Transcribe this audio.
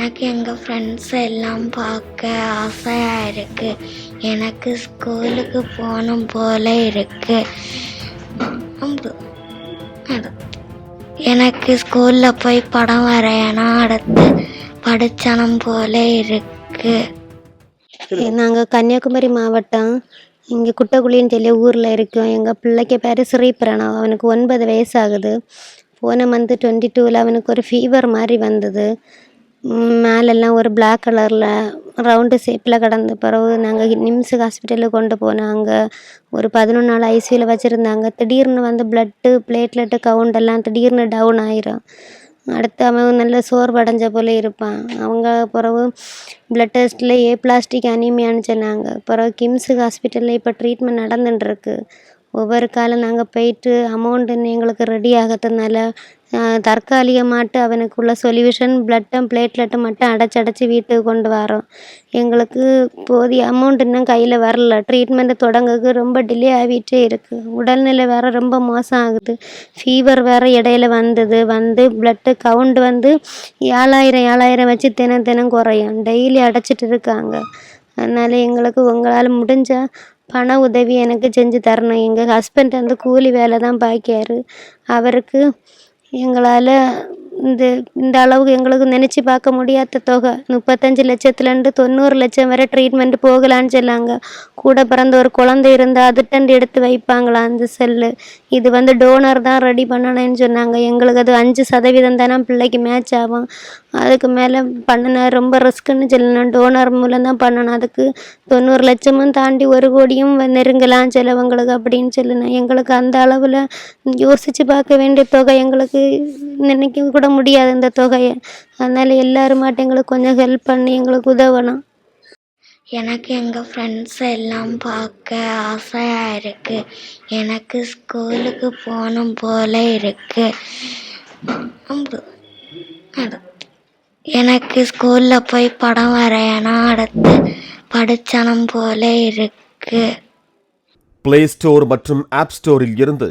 எனக்கு எங்கள் ஃப்ரெண்ட்ஸ் எல்லாம் பார்க்க ஆசையாக இருக்குது எனக்கு ஸ்கூலுக்கு போகணும் போல இருக்குது எனக்கு ஸ்கூலில் போய் படம் வரையணும் அடுத்து படித்தனம் போல இருக்குது நாங்கள் கன்னியாகுமரி மாவட்டம். இங்கே குட்டக்குழின்னு சொல்லி ஊரில் இருக்கோம். எங்கள் பிள்ளைக்கு பேர் ஸ்ரீபிரணவ் அவனுக்கு ஒன்பது வயசாகுது போன மந்த் டுவெண்ட்டி டூவில் அவனுக்கு ஒரு ஃபீவர் மாதிரி வந்தது. மேலெல்லாம் ஒரு பிளாக் கலரில் ரவுண்டு ஷேப்பில் கிடந்த பிறகு நாங்கள் நிம்ஸ் ஹாஸ்பிட்டலுக்கு கொண்டு போனோம் அங்கே ஒரு பதினொன்று நாள் ஐசியூவில் வச்சுருந்தாங்க. திடீர்னு வந்து பிளட்டு பிளேட்லெட்டு கவுண்ட் எல்லாம் திடீர்னு டவுன் ஆயிரும். அடுத்து அவன் நல்ல சோர்வடைஞ்ச போல இருப்பான். அவங்க பிறகு பிளட் டெஸ்ட்டில் ஏ பிளாஸ்டிக் அனிமியான்னு சொன்னாங்க. பிறகு கிம்ஸு ஹாஸ்பிட்டலில் இப்போ ட்ரீட்மெண்ட் நடந்துட்டுருக்கு ஒவ்வொரு காலம் நாங்கள் போயிட்டு அமௌண்ட்டுன்னு எங்களுக்கு ரெடி ஆகிறதுனால தற்காலிகமாட்டு அவனுக்குள்ள சொல்யூஷன் பிளட்டும் பிளேட்லெட்டும் மட்டும் அடைச்சி அடைச்சி வீட்டுக்கு கொண்டு வரோம். எங்களுக்கு போதிய அமௌண்ட் இன்னும் கையில் வரல. ட்ரீட்மெண்ட்டு தொடங்குறதுக்கு ரொம்ப டிலே ஆகிட்டே இருக்குது உடல்நிலை வேறு ரொம்ப மோசம் ஆகுது. ஃபீவர் வேறு இடையில வந்தது. வந்து பிளட்டு கவுண்ட் வந்து ஏழாயிரம் ஏழாயிரம் வச்சு தினம் தினம் குறையும். டெய்லி அடைச்சிட்டு இருக்காங்க. அதனால் எங்களுக்கு உங்களால் முடிஞ்சால் பண உதவி எனக்கு செஞ்சு தரணும். எங்கள் ஹஸ்பண்ட் வந்து கூலி வேலை தான் பார்க்காரு அவருக்கு எங்களால் இந்த இந்த அளவுக்கு எங்களுக்கு நினச்சி பார்க்க முடியாத தொகை. முப்பத்தஞ்சு லட்சத்துலேருந்து தொண்ணூறு லட்சம் வரை ட்ரீட்மெண்ட் போகலான்னு சொன்னாங்க. கூட பிறந்த ஒரு குழந்தை இருந்தால் அதுட்டண்டு எடுத்து வைப்பாங்களா அந்த செல்லு. இது வந்து டோனர் தான் ரெடி பண்ணணும்னு சொன்னாங்க. எங்களுக்கு அது அஞ்சு சதவீதம் தானே பிள்ளைக்கு மேட்ச் ஆகும். அதுக்கு மேலே பண்ணணும் ரொம்ப ரிஸ்க்குன்னு சொல்லணும். டோனர் மூலம் தான் பண்ணணும். அதுக்கு தொண்ணூறு லட்சமும் தாண்டி ஒரு கோடியும் நெருங்கலாம் சிலவங்களுக்கு அப்படின்னு சொல்லணும். எங்களுக்கு அந்த அளவில் யோசித்து பார்க்க வேண்டிய தொகை எங்களுக்கு நினைக்க கூட முடியாது இந்த தொகையை. அதனால் எல்லாருமாட்டும் எங்களுக்கு கொஞ்சம் ஹெல்ப் பண்ணி எங்களுக்கு உதவணும். எனக்கு எங்கள் ஃப்ரெண்ட்ஸ் எல்லாம் பார்க்க ஆசையாக இருக்குது எனக்கு ஸ்கூலுக்கு போகணும் போல இருக்குது எனக்கு ஸ்கூலில் போய் படம் வரையணும். அடுத்து படிச்சனம் போல இருக்குது பிளே ஸ்டோர் மற்றும் ஆப் ஸ்டோரில் இருந்து